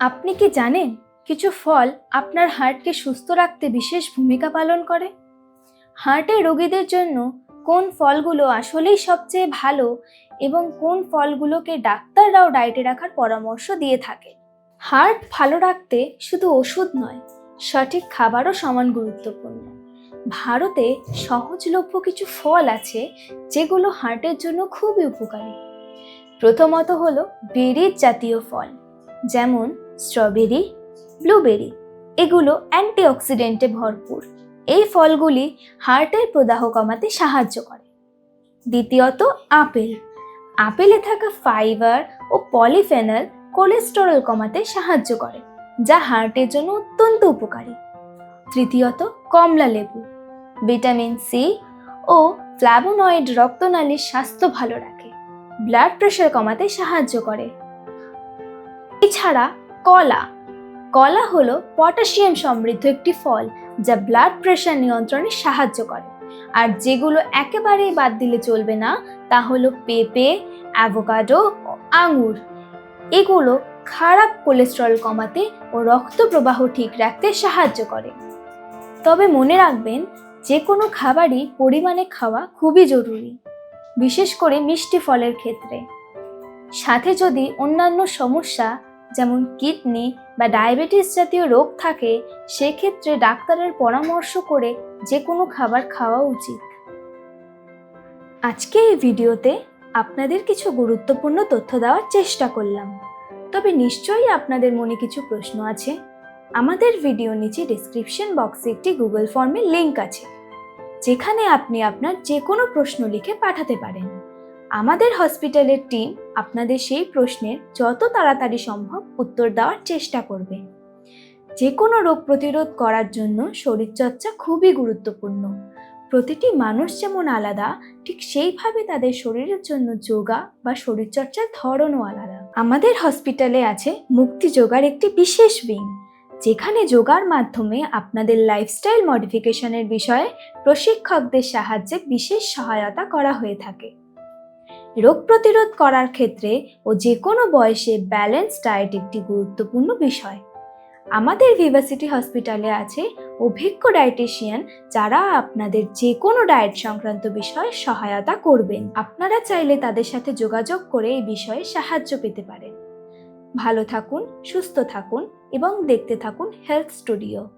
আপনি কি জানেন কিছু ফল আপনার হার্টকে সুস্থ রাখতে বিশেষ ভূমিকা পালন করে? হার্টের রোগীদের জন্য কোন ফলগুলো আসলেই সবচেয়ে ভালো এবং কোন ফলগুলোকে ডাক্তাররাও ডায়েটে রাখার পরামর্শ দিয়ে থাকে? হার্ট ভালো রাখতে শুধু ওষুধ নয়, সঠিক খাবারও সমান গুরুত্বপূর্ণ। ভারতে সহজলভ্য কিছু ফল আছে যেগুলো হার্টের জন্য খুবই উপকারী। প্রথমত হলো বেরির জাতীয় ফল, যেমন স্ট্রবেরি, ব্লুবেরি, এগুলো অ্যান্টিঅক্সিডেন্টে ভরপুর। এই ফলগুলি হার্টের প্রদাহ কমাতে সাহায্য করে। দ্বিতীয়ত, আপেল। আপেলে থাকা ফাইবার ও পলিফেনল কোলেস্টেরল কমাতে সাহায্য করে, যা হার্টের জন্য অত্যন্ত উপকারী। তৃতীয়ত, কমলা লেবু। ভিটামিন সি ও ফ্ল্যাভোনয়েড রক্তনালীর স্বাস্থ্য ভালো রাখে, ব্লাড প্রেশার কমাতে সাহায্য করে। এছাড়া কলা। কলা হলো পটাশিয়াম সমৃদ্ধ একটি ফল যা ব্লাড প্রেশার নিয়ন্ত্রণে সাহায্য করে। আর যেগুলো একেবারেই বাদ দিলে চলবে না তা হলো পেঁপে অ্যাভোকাডো ও আঙুর। এগুলো খারাপ কোলেস্টেরল কমাতে ও রক্ত প্রবাহ ঠিক রাখতে সাহায্য করে। তবে মনে রাখবেন যে কোনো খাবারই পরিমাণে খাওয়া খুবই জরুরি, বিশেষ করে মিষ্টি ফলের ক্ষেত্রে। সাথে যদি অন্যান্য সমস্যা যেমন কিডনি বা ডায়াবেটিস জাতীয় রোগ থাকে, সেক্ষেত্রে ডাক্তারের পরামর্শ করে যে কোনো খাবার খাওয়া উচিত। আজকে এই ভিডিওতে আপনাদের কিছু গুরুত্বপূর্ণ তথ্য দেওয়ার চেষ্টা করলাম। তবে নিশ্চয়ই আপনাদের মনে কিছু প্রশ্ন আছে? আমাদের ভিডিও নিচে ডিসক্রিপশন বক্সে একটি গুগল ফর্মের লিঙ্ক আছে। যেখানে আপনি আপনার যে কোনো প্রশ্ন লিখে পাঠাতে পারেন। আমাদের হসপিটালের টিম আপনাদের সেই প্রশ্নের যত তাড়াতাড়ি সম্ভব উত্তর দেওয়ার চেষ্টা করবে। যে কোনো রোগ প্রতিরোধ করার জন্য শরীরচর্চা খুবই গুরুত্বপূর্ণ। প্রতিটি মানুষ যেমন আলাদা, ঠিক সেইভাবে তাদের শরীরের জন্য যোগা বা শরীরচর্চার ধরনও আলাদা। আমাদের হসপিটালে আছে মুক্তি যোগার একটি বিশেষ উইং যেখানে যোগার মাধ্যমে আপনাদের লাইফস্টাইল মডিফিকেশনের বিষয়ে প্রশিক্ষকদের সাহায্যে বিশেষ সহায়তা করা হয়ে থাকে। রোগ প্রতিরোধ করার ক্ষেত্রে ও যে কোনো বয়সে ব্যালেন্স ডায়েট একটি গুরুত্বপূর্ণ বিষয়। আমাদের ভিভাসিটি হসপিটালে আছে অভিজ্ঞ ডায়েটিশিয়ান যারা আপনাদের যে কোনো ডায়েট সংক্রান্ত বিষয়ে সহায়তা করবেন। আপনারা চাইলে তাদের সাথে যোগাযোগ করে এই বিষয়ে সাহায্য পেতে পারেন। ভালো থাকুন, সুস্থ থাকুন এবং দেখতে থাকুন হেলথ স্টুডিও